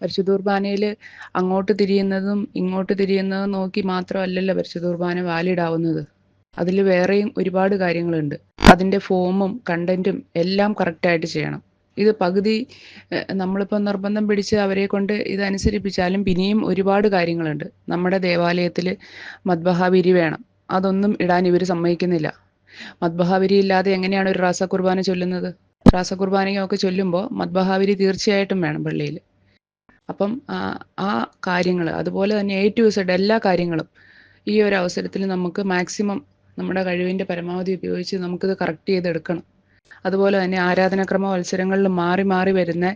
പരിശുദ്ധ കുർബാനയിൽ അങ്ങോട്ട് തിരിയുന്നതും ഇങ്ങോട്ട് തിരിയുന്നതും നോക്കി മാത്രമല്ലല്ലോ പരിശുദ്ധ കുർബാന വാലിഡ് ആവുന്നത് അതിൽ വേറെയും ഒരുപാട് കാര്യങ്ങളുണ്ട്. അതിന്റെ ഫോമും കണ്ടന്റും എല്ലാം കറക്റ്റായിട്ട് ചെയ്യണം. ഇത് പകുതി നമ്മളിപ്പോൾ നിർബന്ധം പിടിച്ച് അവരെ കൊണ്ട് ഇതനുസരിപ്പിച്ചാലും പിന്നെയും ഒരുപാട് കാര്യങ്ങളുണ്ട്. നമ്മുടെ ദേവാലയത്തിൽ മദ്ബഹാവിരി വേണം. അതൊന്നും ഇടാൻ ഇവർ സമ്മതിക്കുന്നില്ല. മദ്ബഹാവിരി ഇല്ലാതെ എങ്ങനെയാണ് ഒരു റാസ കുർബാന ചൊല്ലുന്നത്? റാസ കുർബാനയൊക്കെ ചൊല്ലുമ്പോൾ മദ്ബഹാവിരി തീർച്ചയായിട്ടും വേണം പള്ളിയിൽ. അപ്പം ആ കാര്യങ്ങൾ അതുപോലെ തന്നെ എ ടു സെഡ് എല്ലാ കാര്യങ്ങളും ഈ ഒരു അവസരത്തിൽ നമുക്ക് മാക്സിമം നമ്മുടെ കഴിവിന്റെ പരമാവധി ഉപയോഗിച്ച് നമുക്കിത് കറക്റ്റ് ചെയ്തെടുക്കണം. അതുപോലെ തന്നെ ആരാധനാക്രമ മത്സരങ്ങളിൽ മാറി മാറി വരുന്ന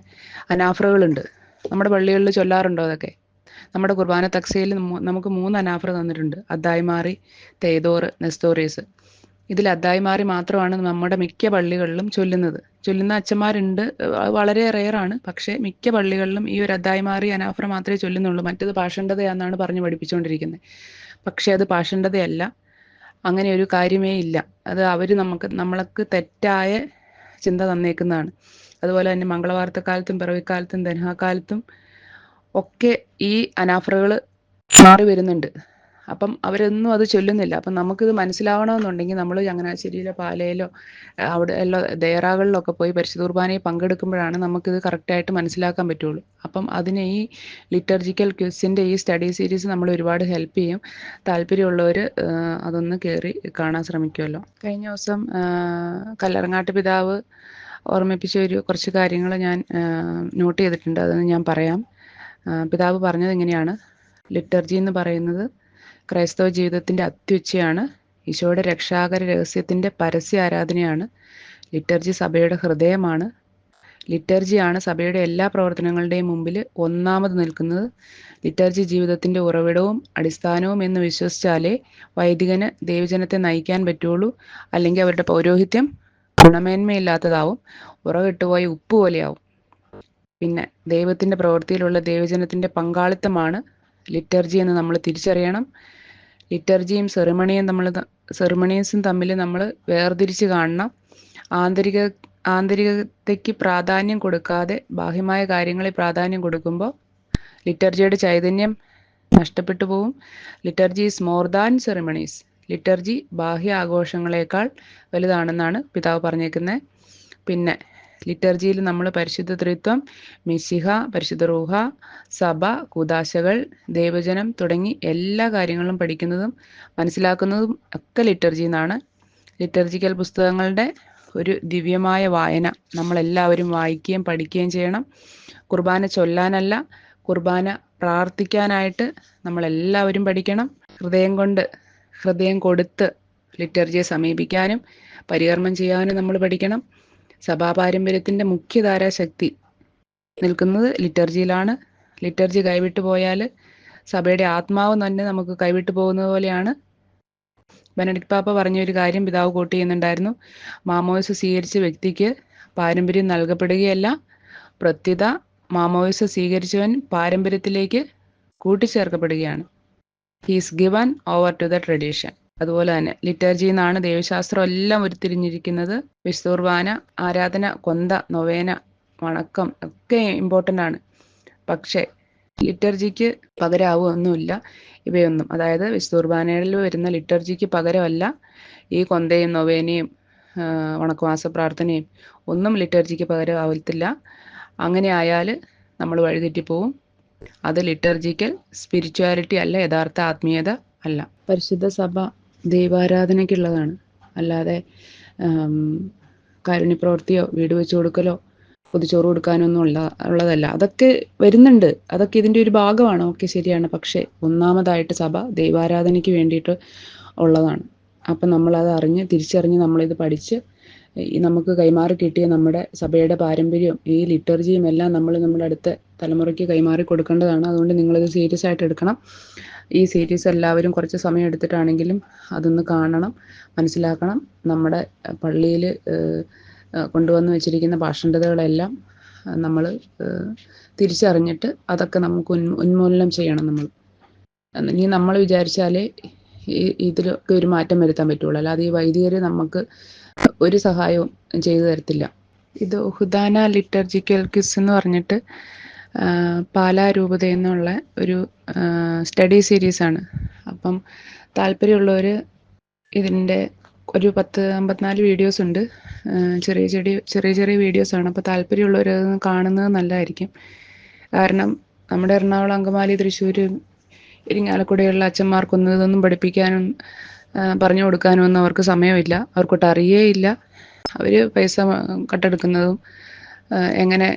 അനാഫറുകളുണ്ട്. നമ്മുടെ പള്ളികളിൽ ചൊല്ലാറുണ്ടോ അതൊക്കെ? നമ്മുടെ കുർബാന തക്സയിൽ നമുക്ക് മൂന്ന് അനാഫർ തന്നിട്ടുണ്ട്. അദ്ദായി മാറി തേതോറ് നെസ്തോറീസ് ഇതിൽ അദ്ദായി മാറി മാത്രമാണ് നമ്മുടെ മിക്ക പള്ളികളിലും ചൊല്ലുന്നത്. ചൊല്ലുന്ന അച്ഛന്മാരുണ്ട്. വളരെ റെയറാണ് പക്ഷേ മിക്ക പള്ളികളിലും ഈ ഒരു അദ്ദായി മാറി അനാഫറ മാത്രമേ ചൊല്ലുന്നുള്ളൂ. മറ്റത് പാഷണ്ഡതയാണെന്നാണ് പറഞ്ഞു പഠിപ്പിച്ചുകൊണ്ടിരിക്കുന്നത് പക്ഷേ അത് പാഷണ്ഡതയല്ല. അങ്ങനെ ഒരു കാര്യമേ ഇല്ല. അത് അവർ നമുക്ക് നമ്മൾക്ക് തെറ്റായ ചിന്ത തന്നേക്കുന്നതാണ്. അതുപോലെ തന്നെ മംഗളവാർത്തക്കാലത്തും പിറവിക്കാലത്തും ദനഹാക്കാലത്തും ഒക്കെ ഈ അനാഫറകൾ മാറി വരുന്നുണ്ട്. അപ്പം അവരൊന്നും അത് ചൊല്ലുന്നില്ല. അപ്പം നമുക്കിത് മനസ്സിലാവണമെന്നുണ്ടെങ്കിൽ നമ്മൾ ചങ്ങനാശ്ശേരിയിലോ പാലയിലോ അവിടെ എല്ലാ ദേറാകളിലൊക്കെ പോയി പരിശുദ്ധ കുർബാനയിൽ പങ്കെടുക്കുമ്പോഴാണ് നമുക്കിത് കറക്റ്റായിട്ട് മനസ്സിലാക്കാൻ പറ്റുള്ളൂ. അപ്പം അതിന് ഈ ലിറ്റർജിക്കൽ ക്വിസിന്റെ ഈ സ്റ്റഡി സീരീസ് നമ്മൾ ഒരുപാട് ഹെൽപ്പ് ചെയ്യും. താല്പര്യമുള്ളവർ അതൊന്ന് കയറി കാണാൻ ശ്രമിക്കുമല്ലോ. കഴിഞ്ഞ ദിവസം കല്ലറങ്ങാട്ട് പിതാവ് ഓർമ്മിപ്പിച്ച ഒരു കുറച്ച് കാര്യങ്ങൾ ഞാൻ നോട്ട് ചെയ്തിട്ടുണ്ട്. അതൊന്ന് ഞാൻ പറയാം. പിതാവ് പറഞ്ഞത് ഇങ്ങനെയാണ്. ലിറ്റർജി എന്ന് പറയുന്നത് ക്രൈസ്തവ ജീവിതത്തിന്റെ അത്യുച്ചയാണ്. ഈശോയുടെ രക്ഷാകര രഹസ്യത്തിന്റെ പരസ്യ ആരാധനയാണ്. ലിറ്റർജി സഭയുടെ ഹൃദയമാണ്. ലിറ്റർജിയാണ് സഭയുടെ എല്ലാ പ്രവർത്തനങ്ങളുടെയും മുമ്പിൽ ഒന്നാമത് നിൽക്കുന്നത്. ലിറ്റർജി ജീവിതത്തിന്റെ ഉറവിടവും അടിസ്ഥാനവും എന്ന് വിശ്വസിച്ചാലേ വൈദികന് ദൈവജനത്തെ നയിക്കാൻ പറ്റുള്ളൂ അല്ലെങ്കിൽ അവരുടെ പൗരോഹിത്യം ഗുണമേന്മയില്ലാത്തതാവും. ഉറവിട്ടുപോയി ഉപ്പ് പോലെയാവും. പിന്നെ ദൈവത്തിന്റെ പ്രവൃത്തിയിലുള്ള ദൈവജനത്തിന്റെ പങ്കാളിത്തമാണ് ലിറ്റർജി എന്ന് നമ്മൾ തിരിച്ചറിയണം. ലിറ്റർജിയും സെറിമണിയും നമ്മൾ സെറിമണീസും തമ്മിൽ നമ്മൾ വേർതിരിച്ച് കാണണം. ആന്തരിക ആന്തരികതയ്ക്ക് പ്രാധാന്യം കൊടുക്കാതെ ബാഹ്യമായ കാര്യങ്ങളിൽ പ്രാധാന്യം കൊടുക്കുമ്പോൾ ലിറ്റർജിയുടെ ചൈതന്യം നഷ്ടപ്പെട്ടു പോവും. Liturgy is more than ceremonies. Liturgy ബാഹ്യ ആഘോഷങ്ങളെക്കാൾ വലുതാണെന്നാണ് പിതാവ് പറഞ്ഞേക്കുന്നത് പിന്നെ ലിറ്റർജിയിൽ നമ്മൾ പരിശുദ്ധ ത്രിത്വം മിശിഹ പരിശുദ്ധ റൂഹ സഭ കുദാശകൾ ദൈവജനം തുടങ്ങി എല്ലാ കാര്യങ്ങളും പഠിക്കുന്നതും മനസ്സിലാക്കുന്നതും ഒക്കെ ലിറ്റർജി എന്നാണ് ലിറ്റർജിക്കൽ പുസ്തകങ്ങളുടെ ഒരു ദിവ്യമായ വായന നമ്മളെല്ലാവരും വായിക്കുകയും പഠിക്കുകയും ചെയ്യണം. കുർബാന ചൊല്ലാനല്ല കുർബാന പ്രാർത്ഥിക്കാനായിട്ട് നമ്മളെല്ലാവരും പഠിക്കണം. ഹൃദയം കൊണ്ട് ഹൃദയം കൊടുത്ത് ലിറ്റർജിയെ സമീപിക്കാനും പരികർമ്മം ചെയ്യാനും നമ്മൾ പഠിക്കണം. സഭാപാരമ്പര്യത്തിന്റെ മുഖ്യധാരാ ശക്തി നിൽക്കുന്നത് ലിറ്റർജിയിലാണ്. ലിറ്റർജി കൈവിട്ടു പോയാൽ സഭയുടെ ആത്മാവ് തന്നെ നമുക്ക് കൈവിട്ടു പോകുന്നത് പോലെയാണ്. ബെനഡിക് പാപ്പ പറഞ്ഞൊരു കാര്യം പിതാവ് കോട്ട് ചെയ്യുന്നുണ്ടായിരുന്നു. മാമോയിസ് സ്വീകരിച്ച വ്യക്തിക്ക് പാരമ്പര്യം നൽകപ്പെടുകയല്ല. പ്രത്യുത മാമോയിസ് സ്വീകരിച്ചവൻ പാരമ്പര്യത്തിലേക്ക് കൂട്ടിച്ചേർക്കപ്പെടുകയാണ്. He's given over to the tradition അതുപോലെ തന്നെ ലിറ്റർജി എന്നാണ് ദൈവശാസ്ത്രം എല്ലാം ഉരുത്തിരിഞ്ഞിരിക്കുന്നത്. വിശുദ്ധുർബാന ആരാധന കൊന്ത നൊവേന വണക്കം ഒക്കെ ഇമ്പോർട്ടന്റ് ആണ്. പക്ഷേ ലിറ്റർജിക്ക് പകരമാവുമൊന്നുമില്ല ഇവയൊന്നും. അതായത് വിശുദ്ധുർബാനയിൽ വരുന്ന ലിറ്റർജിക്ക് പകരമല്ല. ഈ കൊന്തയും നൊവേനയും വണക്കമാസ പ്രാർത്ഥനയും ഒന്നും ലിറ്റർജിക്ക് പകരമാവത്തില്ല. അങ്ങനെ ആയാൽ നമ്മൾ വഴിതെറ്റിപ്പോവും. അത് ലിറ്റർജിക്കൽ സ്പിരിച്വാലിറ്റി അല്ല യഥാർത്ഥ ആത്മീയത അല്ല. പരിശുദ്ധ സഭ ദൈവാരാധനയ്ക്കുള്ളതാണ്. അല്ലാതെ കാരുണ്യപ്രവൃത്തിയോ വീട് വെച്ച് കൊടുക്കലോ പൊതിച്ചോറ് കൊടുക്കാനൊന്നും ഉള്ള ഉള്ളതല്ല. അതൊക്കെ വരുന്നുണ്ട്. അതൊക്കെ ഇതിന്റെ ഒരു ഭാഗമാണ്. ഓക്കെ ശരിയാണ്. പക്ഷേ ഒന്നാമതായിട്ട് സഭ ദൈവാരാധനയ്ക്ക് വേണ്ടിയിട്ട് ഉള്ളതാണ്. അപ്പം നമ്മളത് അറിഞ്ഞ് തിരിച്ചറിഞ്ഞ് നമ്മളിത് പഠിച്ച് നമുക്ക് കൈമാറി കിട്ടിയ നമ്മുടെ സഭയുടെ പാരമ്പര്യവും ഈ ലിറ്റർജിയും എല്ലാം നമ്മൾ നമ്മുടെ അടുത്ത തലമുറയ്ക്ക് കൈമാറി കൊടുക്കേണ്ടതാണ്. അതുകൊണ്ട് നിങ്ങളിത് സീരിയസ് ആയിട്ട് എടുക്കണം. ഈ സീരീസ് എല്ലാവരും കുറച്ച് സമയം എടുത്തിട്ടാണെങ്കിലും അതൊന്ന് കാണണം മനസ്സിലാക്കണം. നമ്മുടെ പള്ളിയിൽ കൊണ്ടുവന്ന് വെച്ചിരിക്കുന്ന ഭാഷണ്ഡതകളെല്ലാം നമ്മൾ തിരിച്ചറിഞ്ഞിട്ട് അതൊക്കെ നമുക്ക് ഉന്മൂലനം ചെയ്യണം നമ്മൾ. ഇനി നമ്മൾ വിചാരിച്ചാലേ ഈ ഇതിലൊക്കെ ഒരു മാറ്റം വരുത്താൻ പറ്റുള്ളൂ. അല്ലാതെ ഈ വൈദികർ നമുക്ക് ഒരു സഹായവും ചെയ്തു തരത്തില്ല. ഇത് ഹുദാന ലിറ്റർജിക്കൽ കിസ് എന്ന് പറഞ്ഞിട്ട് പാലാ നിന്നുള്ള ഒരു സ്റ്റഡി സീരീസാണ് അപ്പം താല്പര്യമുള്ളവർ ഇതിന്റെ ഒരു പത്ത് അമ്പത്തിനാല് വീഡിയോസ് ഉണ്ട്. ചെറിയ ചെറിയ ചെറിയ ചെറിയ വീഡിയോസാണ് അപ്പോൾ താല്പര്യമുള്ളവർ അത് കാണുന്നത് നല്ലതായിരിക്കും. കാരണം നമ്മുടെ എറണാകുളം അങ്കമാലി തൃശ്ശൂർ ഇരിങ്ങാലക്കുടയുള്ള അച്ഛന്മാർക്കൊന്നും ഇതൊന്നും പഠിപ്പിക്കാനും പറഞ്ഞു കൊടുക്കാനും ഒന്നും അവർക്ക് സമയമില്ല. അവർക്കൊട്ട് അറിയേയില്ല അവർ പൈസ കട്ടെടുക്കുന്നതും എങ്ങനെ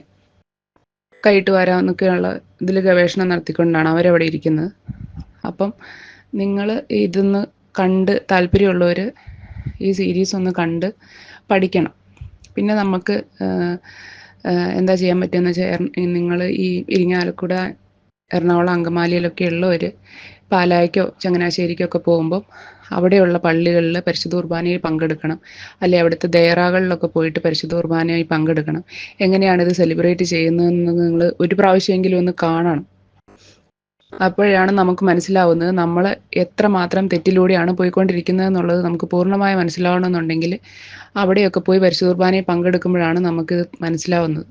കൈയിട്ട് വരാമെന്നൊക്കെയുള്ള ഇതിൽ ഗവേഷണം നടത്തിക്കൊണ്ടാണ് അവരവിടെ ഇരിക്കുന്നത്. അപ്പം നിങ്ങൾ ഇതൊന്ന് കണ്ട് താല്പര്യമുള്ളവർ ഈ സീരീസ് ഒന്ന് കണ്ട് പഠിക്കണം. പിന്നെ നമുക്ക് എന്താ ചെയ്യാൻ പറ്റുമെന്ന് വെച്ചാൽ നിങ്ങൾ ഈ ഇരിങ്ങാലക്കുട എറണാകുളം അങ്കമാലിയിലൊക്കെ ഉള്ളവർ പാലായ്ക്കോ ചങ്ങനാശ്ശേരിക്കോ ഒക്കെ പോകുമ്പോൾ അവിടെയുള്ള പള്ളികളിൽ പരിശുദ്ധ കുർബാനയിൽ പങ്കെടുക്കണം. അല്ലെ അവിടുത്തെ ദയറാകളിലൊക്കെ പോയിട്ട് പരിശുദ്ധ കുർബാനയിൽ പങ്കെടുക്കണം. എങ്ങനെയാണ് ഇത് സെലിബ്രേറ്റ് ചെയ്യുന്നതെന്ന് നിങ്ങൾ ഒരു പ്രാവശ്യമെങ്കിലും ഒന്ന് കാണണം. അപ്പോഴാണ് നമുക്ക് മനസ്സിലാവുന്നത് നമ്മൾ എത്രമാത്രം തെറ്റിലൂടെയാണ് പോയിക്കൊണ്ടിരിക്കുന്നത് എന്നുള്ളത് നമുക്ക് പൂർണമായി മനസ്സിലാവണമെന്നുണ്ടെങ്കിൽ അവിടെയൊക്കെ പോയി പരിശുദ്ധ കുർബാനയിൽ പങ്കെടുക്കുമ്പോഴാണ് നമുക്കിത് മനസ്സിലാവുന്നത്.